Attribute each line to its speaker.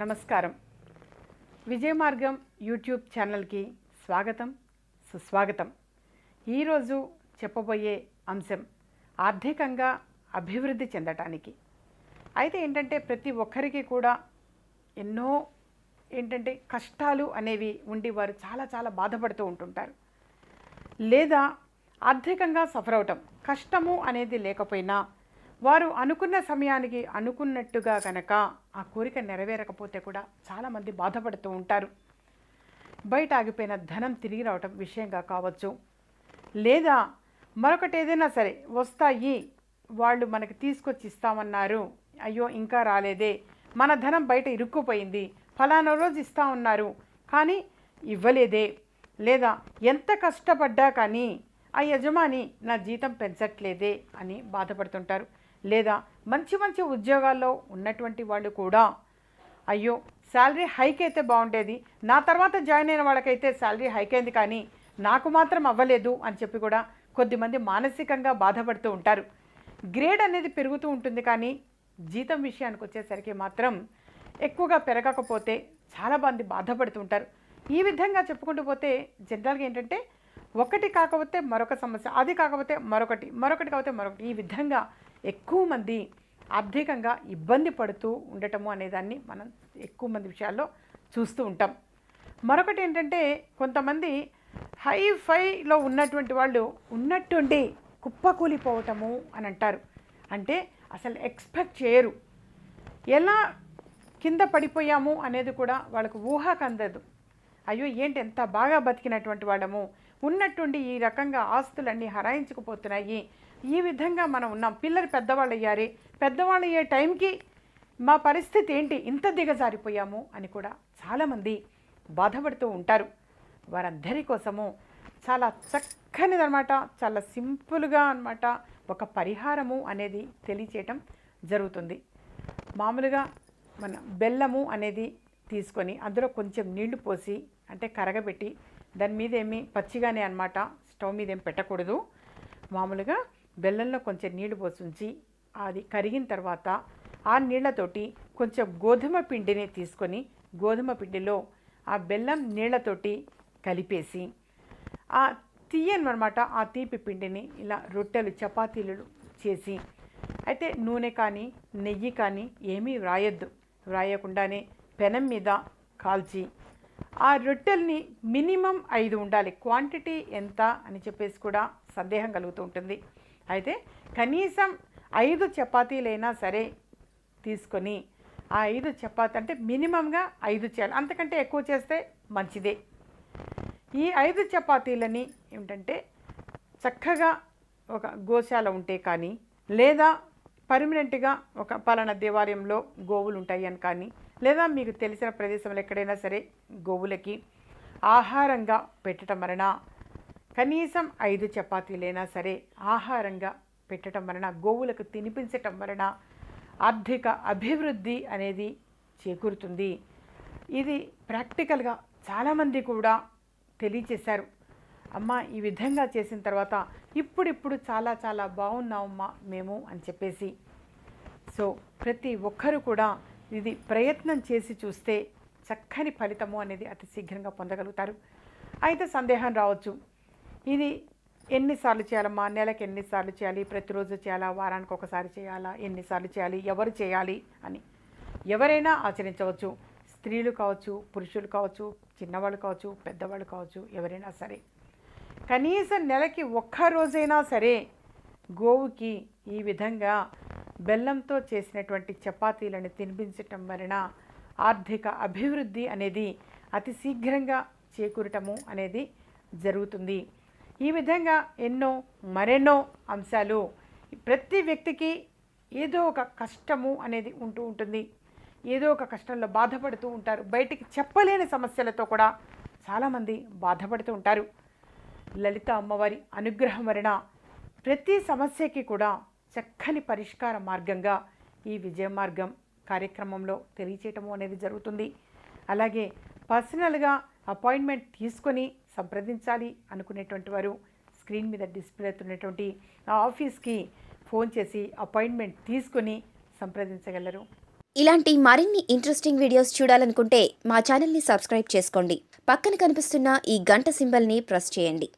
Speaker 1: నమస్కారం. విజయ మార్గం యూట్యూబ్ ఛానల్కి స్వాగతం సుస్వాగతం. ఈరోజు చెప్పబోయే అంశం ఆర్థికంగా అభివృద్ధి చెందటానికి. అయితే ఏంటంటే ప్రతి ఒక్కరికి కూడా ఎన్నో ఏంటంటే కష్టాలు అనేవి ఉండి వారు చాలా చాలా బాధపడుతూ ఉంటుంటారు. లేదా ఆర్థికంగా సఫర్ అవటం కష్టము అనేది లేకపోయినా వారు అనుకున్న సమయానికి అనుకున్నట్టుగా కనుక ఆ కోరిక నెరవేరకపోతే కూడా చాలామంది బాధపడుతూ ఉంటారు. బయట ఆగిపోయిన ధనం తిరిగి రావటం విషయంగా కావచ్చు. లేదా మరొకటి ఏదైనా సరే వస్తాయి వాళ్ళు మనకి తీసుకొచ్చి ఇస్తామన్నారు అయ్యో ఇంకా రాలేదే మన ధనం బయట ఇరుక్కుపోయింది ఫలానా రోజు ఇస్తా ఉన్నారు కానీ ఇవ్వలేదే లేదా ఎంత కష్టపడ్డా కానీ ఆ యజమాని నా జీతం పెంచట్లేదే అని బాధపడుతుంటారు. లేదా మంచి మంచి ఉద్యోగాల్లో ఉన్నటువంటి వాళ్ళు కూడా అయ్యో శాలరీ హైక్ అయితే బాగుండేది. నా తర్వాత జాయిన్ అయిన వాళ్ళకైతే శాలరీ హైక్ అయింది కానీ నాకు మాత్రం అవ్వలేదు అని చెప్పి కూడా కొద్దిమంది మానసికంగా బాధపడుతూ ఉంటారు. గ్రేడ్ అనేది పెరుగుతూ ఉంటుంది కానీ జీతం విషయానికి వచ్చేసరికి మాత్రం ఎక్కువగా పెరగకపోతే చాలా మంది బాధపడుతూ ఉంటారు. ఈ విధంగా చెప్పుకుంటూ పోతే జనరల్గా ఏంటంటే ఒకటి కాకపోతే మరొక సమస్య అది కాకపోతే మరొకటి మరొకటి కాకపోతే మరొకటి. ఈ విధంగా ఎక్కువ మంది ఆర్థికంగా ఇబ్బంది పడుతూ ఉండటము అనేదాన్ని మనం ఎక్కువ మంది విషయాల్లో చూస్తూ ఉంటాం. మరొకటి ఏంటంటే కొంతమంది హై ఫైలో ఉన్నటువంటి వాళ్ళు ఉన్నట్టుండి కుప్పకూలిపోవటము అని అంటారు. అంటే అసలు ఎక్స్పెక్ట్ చేయరు. ఎలా కింద పడిపోయాము అనేది కూడా వాళ్ళకు ఊహకు అందదు. అయ్యో ఏంటి ఎంత బాగా బతికినటువంటి వాళ్ళము? ఉన్నట్టుండి ఈ రకంగా ఆస్తులన్నీ హరాయించుకుపోతున్నాయి. ఈ విధంగా మనం ఉన్నాం. పిల్లలు పెద్దవాళ్ళు అయ్యారే పెద్దవాళ్ళు అయ్యే టైంకి మా పరిస్థితి ఏంటి? ఇంత దిగజారిపోయాము అని కూడా చాలామంది బాధపడుతూ ఉంటారు. వారందరి కోసము చాలా చక్కనిదనమాట చాలా సింపుల్గా అన్నమాట. ఒక పరిహారము అనేది తెలియచేయటం జరుగుతుంది. మామూలుగా మన బెల్లము అనేది తీసుకొని అందులో కొంచెం నీళ్ళు పోసి అంటే కరగబెట్టి దాని మీద ఏమి పచ్చిగానే అనమాట స్టవ్ మీద ఏం పెట్టకూడదు. మామూలుగా బెల్లంలో కొంచెం నీళ్ళు పోసి ఉంచి అది కరిగిన తర్వాత ఆ నీళ్ళతోటి కొంచెం గోధుమ పిండిని తీసుకొని గోధుమ పిండిలో ఆ బెల్లం నీళ్ళతోటి కలిపేసి ఆ తీయను అనమాట ఆ తీపి పిండిని ఇలా రొట్టెలు చపాతీలు చేసి అయితే నూనె కానీ నెయ్యి కానీ ఏమీ వ్రాయొద్దు. వ్రాయకుండానే పెనం మీద కాల్చి ఆ రొట్టెల్ని మినిమం ఐదు ఉండాలి. క్వాంటిటీ ఎంత అని చెప్పేసి కూడా సందేహం కలుగుతూ ఉంటుంది. అయితే కనీసం ఐదు చపాతీలైనా సరే తీసుకొని ఆ ఐదు చపాతీ అంటే మినిమంగా ఐదు చేయాలి. అంతకంటే ఎక్కువ చేస్తే మంచిదే. ఈ ఐదు చపాతీలని ఏమిటంటే చక్కగా ఒక గోశాల ఉంటే కానీ లేదా పర్మనెంట్గా ఒక పలానా దేవాలయంలో గోవులు ఉంటాయి అని కానీ లేదా మీకు తెలిసిన ప్రదేశంలో ఎక్కడైనా సరే గోవులకి ఆహారంగా పెట్టడం వలన కనీసం ఐదు చపాతీలైనా సరే ఆహారంగా పెట్టడం వలన గోవులకు తినిపించటం వలన ఆర్థిక అభివృద్ధి అనేది చేకూరుతుంది. ఇది ప్రాక్టికల్గా చాలామంది కూడా తెలియచేశారు. అమ్మ ఈ విధంగా చేసిన తర్వాత ఇప్పుడిప్పుడు చాలా చాలా బాగున్నామమ్మా మేము అని చెప్పేసి. సో ప్రతి ఒక్కరు కూడా ఇది ప్రయత్నం చేసి చూస్తే చక్కని ఫలితము అనేది అతి శీఘ్రంగా పొందగలుగుతారు. అయితే సందేహం రావచ్చు. ఇది ఎన్నిసార్లు చేయాలమ్మా నెలకు ఎన్నిసార్లు చేయాలి? ప్రతిరోజు చేయాలా? వారానికి ఒకసారి చేయాలా? ఎన్నిసార్లు చేయాలి? ఎవరు చేయాలి? అని. ఎవరైనా ఆచరించవచ్చు. స్త్రీలు కావచ్చు పురుషులు కావచ్చు చిన్నవాళ్ళు కావచ్చు పెద్దవాళ్ళు కావచ్చు ఎవరైనా సరే. కనీసం నెలకి ఒక్క రోజైనా సరే గోవుకి ఈ విధంగా బెల్లంతో చేసినటువంటి చపాతీలను తినిపించటం వలన ఆర్థిక అభివృద్ధి అనేది అతి శీఘ్రంగా చేకూరటము అనేది జరుగుతుంది. ఈ విధంగా ఎన్నో మరెన్నో అంశాలు ప్రతి వ్యక్తికి ఏదో ఒక కష్టము అనేది ఉంటూ ఉంటుంది. ఏదో ఒక కష్టంలో బాధపడుతూ ఉంటారు. బయటికి చెప్పలేని సమస్యలతో కూడా చాలామంది బాధపడుతూ ఉంటారు. లలిత అమ్మవారి అనుగ్రహం వలన ప్రతి సమస్యకి కూడా చక్కని పరిష్కార మార్గంగా ఈ విజయ మార్గం కార్యక్రమంలో తెలియచేయటము అనేది జరుగుతుంది. అలాగే పర్సనల్గా అపాయింట్మెంట్ తీసుకొని సంప్రదించాలి అనుకునేటువంటి వారు స్క్రీన్ మీద డిస్ప్లే అవుతున్నటువంటి ఆఫీస్కి ఫోన్ చేసి అపాయింట్మెంట్ తీసుకొని సంప్రదించగలరు.
Speaker 2: ఇలాంటి మరిన్ని ఇంట్రెస్టింగ్ వీడియోస్ చూడాలనుకుంటే మా ఛానల్ని సబ్స్క్రైబ్ చేసుకోండి. పక్కన కనిపిస్తున్న ఈ గంట సింబల్ని ప్రెస్ చేయండి.